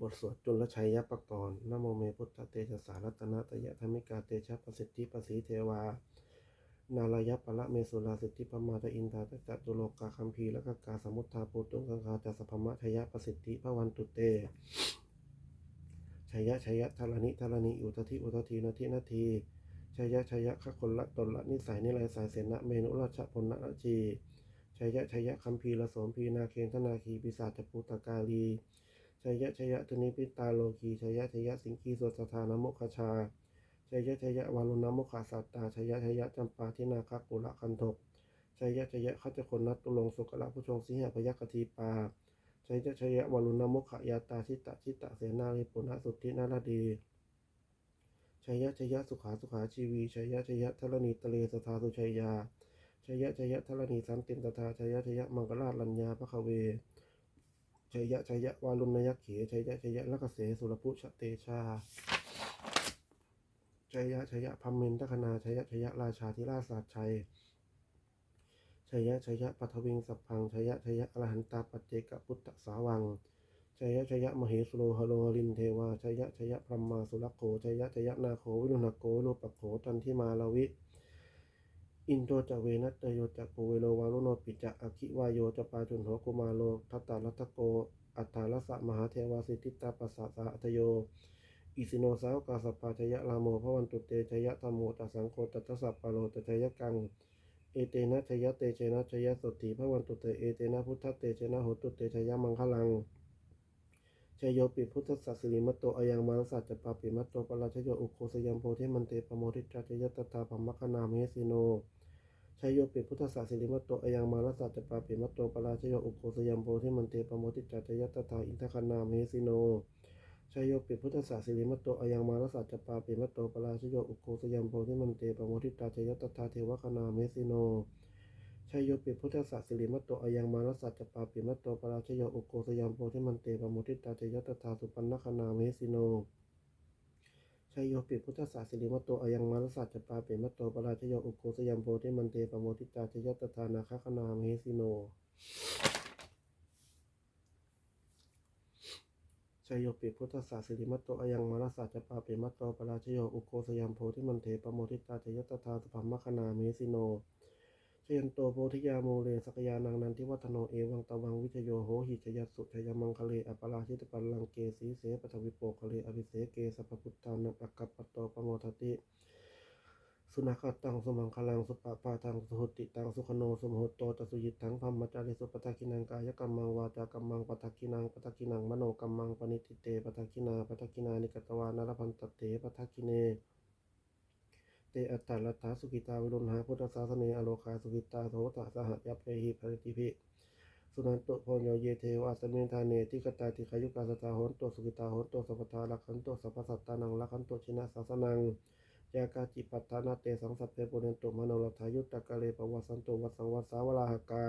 บทสวดจุลชัยยปกรณ์นโมเมพุทธเตชะสารัตนะตยะธรรมิกาเตชะประสิทธิประสีเทวา นาลายปะละเมสุลาสิทธิปมาตอินทาตจัตุโลกาคัมภีและกกาสมุทธาปุตุงกังคาจัสพมะชยะประสิทธิพระวันตุเตชยะชยะทารณิทารณิอุทธิอุทธินาทินาทีชยะชยะขคนละตนละนิสัยนิไรสายเสนะเมนุราชพลละจี ชยะชยะคัมภีละโสมพีนาเคนธนาคีปิศาจปุตกาลีชยะชยะธนิพิตาโลกีชยะชยะสิงคีโสสถานโมคคชาชัยยะชัยยะวารุณมุขาสัตตาชัยยะชัยยะจำปาทินาคกุละคันทกชัยยะชัยยะขัจคนนัตตุลงสุกละผู้ชงสิหพยัคฆทีปาชัยยะชัยยะวารุณมุขยาตาชิตะชิตะเสนาลิปุณะสุทธินาลดีชัยยะชัยยะสุขาสุขาชีวีชัยยะชัยยะทรณีตะเลสทาสุชัยยา ชัยยะชัยยะทรณีสันตินตถาชัยยะชัยยะมังกราลัญญาพระคเวชัยยะชัยยะวารุณยักเขชัยยะชัยยะลักเสสุรพุชเตชาชัยยะชัยยะพัมเมนตคณาชัยยะชัยยะราชาธิราชศาสตชัยชัยยะชัยยะปัทวิงสัพพังชัยยะชัยยะอรหันตาปัจเจกพุทธสาวังชัยยะชัยยะมเหสุโรหโลลินเทวาชัยยะชัยยะพรหมาสุรโขชัยยะชัยยะนาโควิรุณโกวิรุปโขจันทิมาลาวิ อินโทจเวนัตเตโยจักปูเวโลวารุโนปิจะอคิวายโยจปาจุนโหกุมาโลทัตตาลัตโก อัฏฐาลสะมหาเทวาสิทธิตาปัสสะสะอัตโย อิสิโนสาวกาสปาชยะลาโมพระวันตุเตชยะธรรมโมตัสังโฆตัตถสัพปะโลตชยะกัง เอเตนะชยะเตเชนะชยะสติพระวันตุเตเอเตนะพุทธเตเชนะโหตุเตชยะมังคลัง ชยโยปิพุทธสัสสิริมัตโตอายังมารสัจจปาปิมัตโตปราชโยอุโคสยัมโพธิมันเตปโมทิตราชยตตาปัมมคนาเมสิโนชยโยปิพุทธสัสสิริมัตโตอายังมารสัจจปาปิมัตโตปราชโยอุโคสยัมโพธิมันเตปโมทิตราชยตตาอินทคนาเมสิโนชยโยปิพุทธศาสิริมัตโตอายังมารสัจจปาปิมัตโตปราชโยอุโคสยัมโพธิมันเตปโมทิตาชยตถาเทวคนาเมสิโน ชยโยปิพุทธศาสิริมัตโตอายังมารสัจจปาปิมัตโตปราชโยอุโคสยัมโพธิมันเตปโมทิตาชยตถาสุปันนคนาเมสิโนชยโยปิพุทธศาสิริมัตโตอายังมารสัจจปาปิมัตโตปราชโยอุโคสยัมโพธิมันเตปโมทิตาชยตถานาคคนาเมสิโนชยโยปิพุทธศาสิริมัตโตอายังมารสัจจปาปิมัตโตปราชโยอุโกสยัมโพธิมันเถปโมทิตาชยตถาสุภมมคนาเมสิโน ชยันโตโพธิยาโมเลสกยานังนันทิวัฒโนเอวังตวังวิจโยโหหิชยัสสุชยมังคะเลอปราชิตปัลลังเกสีเสปทวิโปคะเลอภิเสเกสัพพุทธานัปกัปปตโตปโมทติสุนัขตังสมังคลังสุปปาทังสุหติตังสุขโนสุมโหโตตสุยิตังพัมมจาริสุปทักขินังกายกัมมังวาจากัมมังปทักขินังปทักขินังมโนกัมมังปณิทิเตปทักขินาปทักขินานิกตวานารพันตเตปทักขิเน เตอัตตลัตถาสุกิตาวิรุณหาพุทธศาสเนอโลคาสุกิตาโทตสหยัพเพหิภริติภิสุนันตุโพโยเยเทวาสเมินทาเนติกตาติขายุกาสตาโหนตุสุกิตาโหนตุสัพพทาลักขันตุสัพพสัตตานังลักขันตุชินะสาสนังยากาจิปัฏฐานาเตสังสัพเพปุเรนตุมโนรัฐายุตตะกะเลปวัสันตุวัสังวัสสาวลาหกา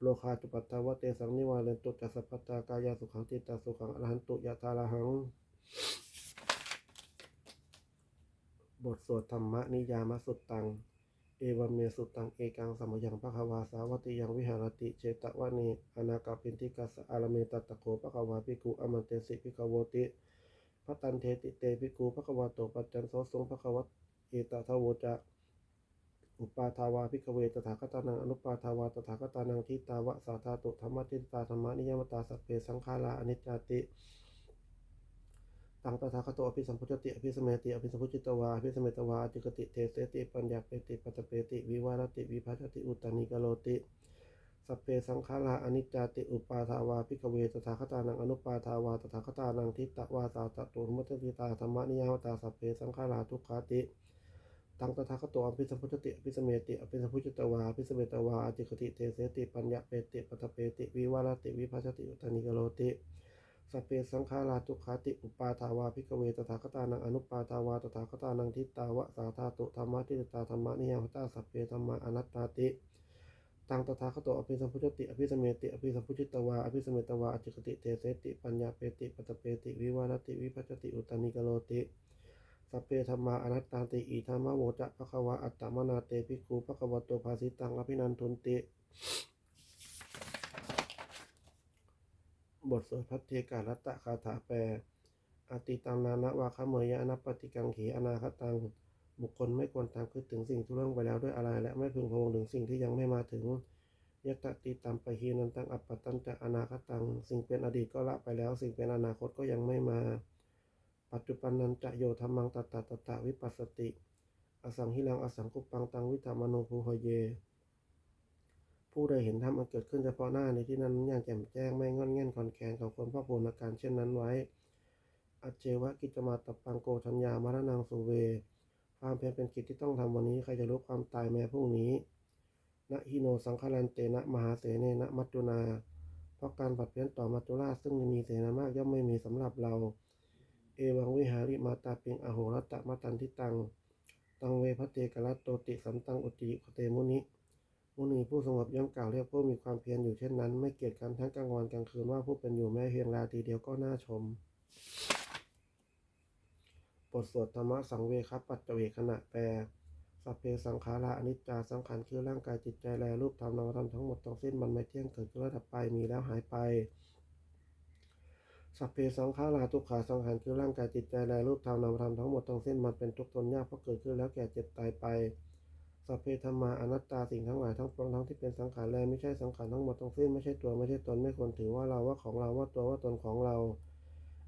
โลคาจุปัฏฐาวเตสังนิวาเรนตุจัสสปปตากายาสุขังติตาสุขังอรหันตุยะตาลาหัง บทสวดธรรมนิยามสุตตัง เอวัมเมสุตตัง เอกังสมยังพระควาสาวติยังวิหารติเจตวะเนอนาคาปินติกัสอารเมตตตะโกพระควาภิกุอมันเตสิภิกโวติพระตันเทติเตภิกุพระควาโตปัจจันโสสงพระควตเอตทะโวจะอุปาทาวาภิกเวตถาคตานังอนุปาทาวาตถาคตานังทิตาวะสาธาตุธรรมทิตาธรรมนิยมตาสัพเพสังขาราอนิจจติ ตังตถาคตอภิสัมพุจติอภิสเมติอภิสัมพุจิตวาอภิสเมตวาอจิกติเทเสติปัญญาเปติปัตเปติวิวารติวิภัชติอุตตานิกโลติสเพสังขาราอนิจจติอุปาทาวาภิกเวตถาคตานังอนุปาทาวาตถาคตานังทิตตวาสาตตุมุตติตาธรรมนิยมตาสเพสังขาราทุกขาติตังตถาคตอภิสัมพุจติอภิสเมติอภิสัมพุจิตวาอภิสเมตวาอจิกติเทเสติปัญญาเปติปัตตเปติวิวารติวิภัชติอุตตานิกโลติ สัพเพสังขาราทุขาติอุปาทาวาภิกขเวตถาคตานังอนุปาทาวาตถาคตานังทิตาวะสาธาตุธรรมะทิตตาธรรมะนิยมตาสัพเพธรรมาอนัตตาติตังตถาคตอภิสัมพุจติอภิสเมติอภิสัมพุจิตวาอภิสเมตวาอจิกติเทเสติปัญญาเปติปัตเปติวิวารติวิภัชติอุตานิกโลติสัพเพธรรมาอนัตตาติอิธรรมโวจะภะคะวะอัตตมนาเตภิกขุภะคะวะโตภาสิตังอภินันทุนติ บทสวดพัทเทการัตตะคาถาแปลอติตังนานะวาคเมยะนัปปติกังขีอนาคตัง บุคคลไม่ควรตามคิดถึงสิ่งที่ล่วงไปแล้วด้วยอะไร และไม่พึงพวงถึงสิ่งที่ยังไม่มาถึงยตติตัมปะฮีนันตังอัปปตันจะอนาคตัง สิ่งเป็นอดีตก็ละไปแล้ว สิ่งเป็นอนาคตก็ยังไม่มา ปัจจุบันนันจะโยธรรมังตตตตตวิปัสสติ อสังหิลังอสังกุปปังตังวิธามโนภูหเย ผู้ใดเห็นธรรมอันเกิดขึ้นเฉพาะหน้าในที่นั้นอย่างแจ่มแจ้งไม่งอนแง่นคอนแคนเขาควรภาคภูมิอาการเช่นนั้นไว้อจเจวะกิจมาตปังโกทัญญามรณังสุเว ความเพียรเป็นกิจที่ต้องทำวันนี้ใครจะรู้ความตายแม้พรุ่งนี้นะฮิโนสังคารันเตนะมหาเสเนนะมัจจุนา เพราะการผัดเพี้ยนต่อมัจจุราชซึ่งมีเสนามากย่อมไม่มีสำหรับเรา เอวังวิหาริมาตาเปิงอโหรตะมตันทิตัง ตังเวพระเตกรัตโตติสันตังอุติคเตมุนิ มุนีผู้สงบย่อมกล่าวเรียกผู้มีความเพียรอยู่เช่นนั้น ไม่เกียจกันทั้งกลางวันกลางคืนว่าผู้เป็นอยู่แม้เพียงราตรีเดียวก็น่าชมบทสวดธรรมะสังเวคปปัจจเวขณะแปลสัพเพสังขาราอนิจจาสังขารคือร่างกายจิตใจแลรูปธรรมนามธรรมทั้งหมดทั้งสิ้นมันไม่เที่ยงเกิดขึ้นแล้วดับไปมีแล้วหายไปสัพเพสังขาราทุกขาสังขารคือร่างกายจิตใจแลรูปธรรมนามธรรมทั้งหมดทั้งสิ้นมันเป็นทุกข์ทนยากเพราะเกิดขึ้นแล้วแก่เจ็บตายไป สัพเพธรรมาอนัตตาสิ่งทั้งหลายทั้งปวงทั้งที่เป็นสังขารแลไม่ใช่สังขารทั้งหมดทั้งสิ้นไม่ใช่ตัวไม่ใช่ตนไม่ควรถือว่าเราว่าของเราว่าตัวว่าตนของเรา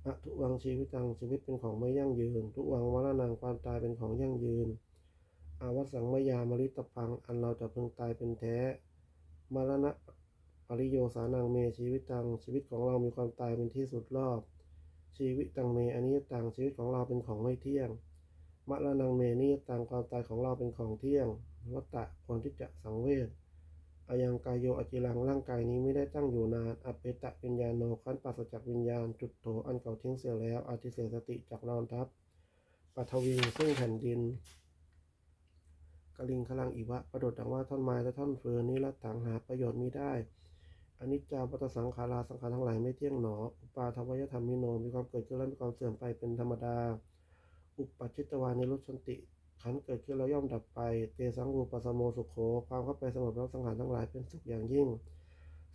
อะทุวังชีวิตังชีวิตเป็นของไม่ยั่งยืน ทุวังมรณังความตายเป็นของยั่งยืนอาวัสังมยามริตพังอันเราจะพึงตายเป็นแท้มรณะปริโยสานังเมชีวิตตังชีวิตของเรามีความตายเป็นที่สุดรอบ ชีวิตตังเมอนิยตังชีวิตของเราเป็นของไม่เที่ยง มรณังเมนิยตังความตายของเราเป็นของเที่ยงวัตตะควรที่จะสังเวชอายังกายโยอจิรังร่างกายนี้ไม่ได้ตั้งอยู่นานอเปตะวิญญาโนขันปัสจากวิญญาณ จุดโถอันเก่าทิ้งเสียแล้วอาทิเสสติจากนอนทับปัทวีซึ่งแผ่นดินกลิงคลังอิวะ ประโดดดังว่าท่อนไม้และท่อนเฟืนนี้ละต่างหาประโยชน์มิได้อนิจจาปัตตสังขาราสังขารทั้งหลายไม่เที่ยงหนอ อุปาทวยธรรมมิโนมีความเกิดขึ้นและมีความเสื่อมไปเป็นธรรมดา อุปปัจจิตวานิรุชันติ ขันเกิดขึ้นแล้วย่อมดับไป เตสังรูปสโมสุขโข ความเข้าไปสงบแล้วสังขารทั้งหลายเป็นสุขอย่างยิ่ง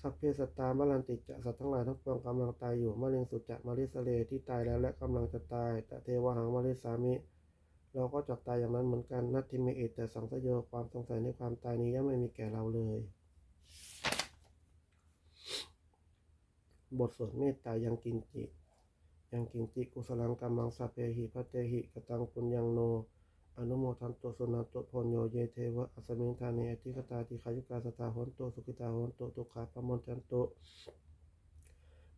สัพเพสตามลันติจะสัตว์ทั้งหลายทั้งปวงกำลังตายอยู่มะเร็งสุจะมาริสเลที่ตายแล้วและกำลังจะตาย แต่เทวหังมาริสามิ เราก็จักตายอย่างนั้นเหมือนกัน นัตทิเมเอตแต่สังสยโยความสงสัยในความตายนี้ย่อมไม่มีแก่เราเลยบทสวดเมตตายังกินจิ ยังกินจิกุสลังกัมมังสัพเพหิพัตเตหิกตังปุญญังโน อนุโมทันโตสุนันโตพลโยเยเทวะอัสมิงธาเนอธิกตาติขายุกาสตาหนโตสุขิตาหนโตทุกขาปมนจันโต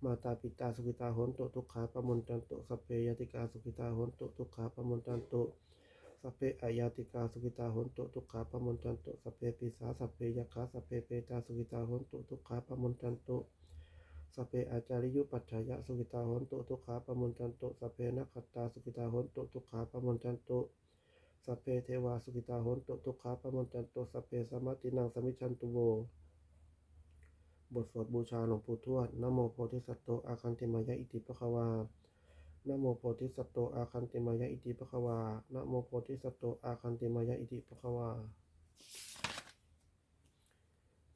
มาตาปิตาสุขิตาหนโตทุกขาปมนจันโตสัพเพยติกาสุขิตาหนโตทุกขาปมนจันโตสัพเพอายาติกาสุขิตาหนโตทุกขาปมนจันโตสัพเพปิสาสัพเพยคาสัพเพเปตาสุขิตาหนโตทุกขาปมนจันโต สเพอาจาริยุปัจฉยะสุขิตาหนโตทุกขาปมนจันโตสเพนักขตตาสุขิตาหนโตทุกขาปมนจันโตสเพเทวาสุขิตาหนตุทุกขาปมนจันโตสเพสมมตินังสมิชันตุโวบทสวดบูชาหลวงปู่ทวดนโมโพธิสัตโตอาคันติมายะอิติปะคะวานโมโพธิสัตโตอาคันติมายะอิติปะคะวานโมโพธิสัตโตอาคันติมายะอิติปะคะวา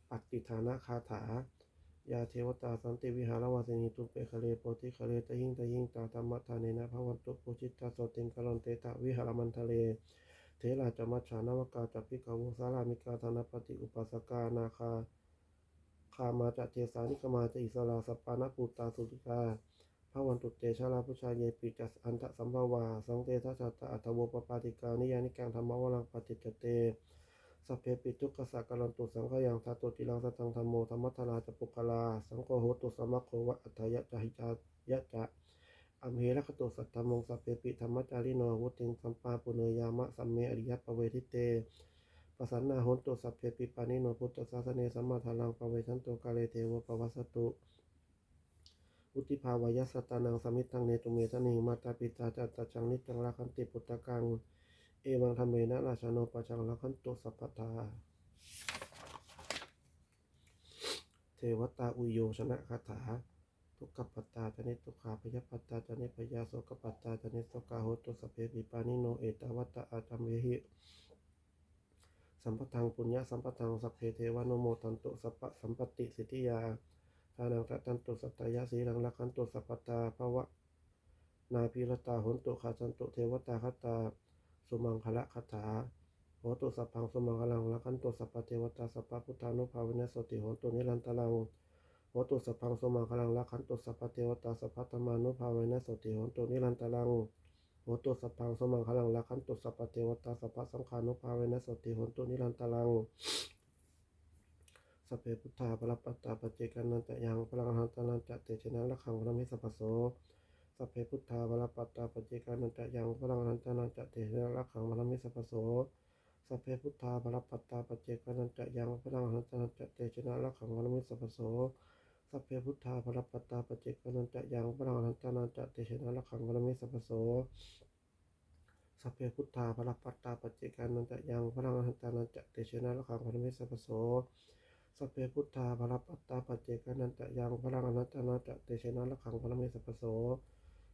ปฏิฐานะคาถา ยาเทวตาสันติวิหารวาสินีตุเปคะเลโพธิคะเลตะหิงตะหิงตาธรรมทาเนนะภวันตุปุจิตตาโสติงกะลอนเตตะวิหารมันทะเล เทราจมัจฉานวกาจัพิกาวุสารามิกาธนปฏิอุปัสกานาคาคามาจะเทสานิกมาจะอิสราสปานปุตตาสุติกาพระวันตุเตชะลาพุชาเยปิจัสอันตะสัมภาวา สังเตทัชตะอัตโวปปาติกานิยานิกังธรรมวรังปฏิจเต สัพเพปิทุกขสักการันตุสังขยังทัตตุติลังสัตังธรรมโมธรรมัทธราจะปุกลา สังโฆโหตุสมัคโควะอัตยะจหิจายะจะอัมเหระคตุสัตตมงสัพเพปิธรรมจาริโนวุติงสัมปาปุเนยามะสัมเมอริยปเวทิเตปสันนาหนตุสัพเพปิปานิโนพุทธศาสเนสัมมาทารังปเวชันตุกาเลเทวปวัสสตุอุติภาวายสตานังสมิทังเนตุเมทนิงมาตาปิตาจัตตจังนิจังราคันติปุตตะกัง วังธรรมเมนะราชาโนปะจังราคันตุสัพพทาเทวตาอุโยชนะคาถา ทุกขปัตตาจนิทุกขาพยปัตตาจนิพยาโสกปัตตาจนิโสกาโหตุสพเพปิปานิโนเอตวัตตะอาตัมเวหิสัมปทังปุญญาสัมปทังสัพเพเทวานโมทันตุสัพพสัมปติสิทธิยาธานังตะตันตุสัตยะสีลังลักขันตุสัพพตาภวะนาพิรตาหนตุขาจันตุเทวตาคตา สุมังคละคาถาโหตุสัพพังสุมังคลังละคันตุสัพพเทวตาสัพพพุทธานุภาเวนะสติโหตุนิรันตลังโหตุสัพพังสุมังคลังละคันตุสัพพเทวตาสัพพธรรมานุภาเวนะสติโหตุนิรันตลังโหตุสัพพังสุมังคลังละคันตุสัพพเทวตาสัพพสังฆานุภาเวนะสติโหตุนิรันตลังสพเพพุทธาปรปัตตาปเจกันนันตยังพลังหันตะนันจะเตชนะละขังพระมิสัพพโส สัพเพพุทธาวรปัตตาปเจกานันจะยังพลังนันตนันจะเตระรักขังมรมิสัพโสสัพเพพุทธาวรปัตตาปเจกานันจะยังพลังนันตนันจะเตชนะรักขังมรมิสัพโสสัพเพพุทธาวรปัตตาปเจกานันจะยังพลังนันตนันจะเตชนะรักขังมรมิสัพโสสัพเพพุทธาวรปัตตาปเจกานันจะยังพลังนันตนันจะเตชนะขังมรมิสัพโสสัพเพพุทธาภรปัตตาปัจเจกนันตะยังพลังอนัตตนาจะเตชนะละขังพระเมสัพโส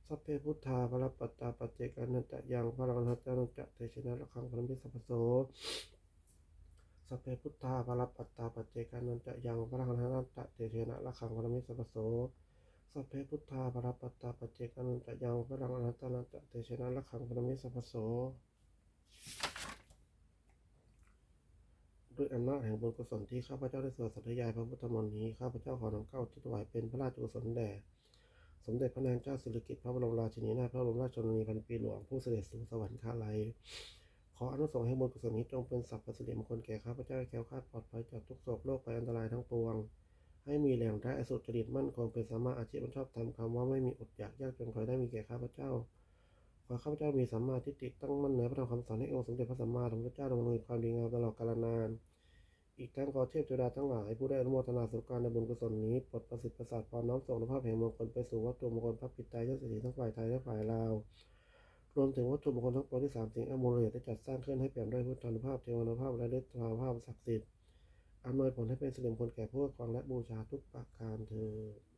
สัพเพพุทธาภรปัตตาปัจเจกานันตะยังพลังอนัตตนาจะเตชนะละขังพระเมสัพโสสัพเพพุทธาภรปัตตาปัจเจกานันตะยังพลังอนัตตนาจะเตชนะละขังพระเมสัพโสสัพเพพุทธาภรปัตตาปัจเจกานันตะยังพลังอนัตตนาจะเตชนะละขังพระเมสัพโสด้วยอำนาจแห่งบุญกุศลที่ข้าพเจ้าได้สวดสัตยายพระพุทธมนต์นี้ข้าพเจ้าขอนำเข้าถวายเป็นพระราชกุศลแด่ สมเด็จพระนางเจ้าสิริกิติ์พระบรมราชินีนาถพระบรมราชชนนีพันปีหลวงผู้เสด็จสู่สวรรคาลัย ขออนุสงส์ให้บุญกุศลนี้จงเป็นสัพพสิริมงคลแก่ข้าพเจ้าแคล้วคลาดปลอดภัยจากทุกโศกโรคภัยอันตรายทั้งปวง ให้มีแหล่งได้อสุจริตมั่นคงเป็นสามารถอาชีพชอบทำคำว่าไม่มีอดอยากยากจนขอให้ได้มีแก่ข้าพเจ้า ขอข้าพเจ้ามีสัมมาทิฏฐิตั้งมั่นในพระธรรมคำสอนให้องค์สมเด็จพระสัมมาสัมพุทธเจ้าดำเนินความดีงามตลอดกาลนาน อีกทั้งขอเทพเทวดาทั้งหลาย ผู้ได้อนุโมทนาสุการในบุญกุศลนี้ปลดประสิทธิ์ประสาทพรน้อมส่งนุภาพแห่งมงคลไปสู่วัตถุมงคลพระปิตายยศสีทั้งฝ่ายไทยและฝ่ายลาวรวมถึงวัตถุมงคลทั้งปวงที่สามสิ่งอมูลเหตุได้จัดสร้างขึ้นให้เปี่ยมด้วยพุทธานุภาพเทวานุภาพและฤทธานุภาพศักดิ์สิทธิ์อำนวยผลให้เป็นสิริมงคลแก่ผู้ครองและบูชาทุกประการเถิด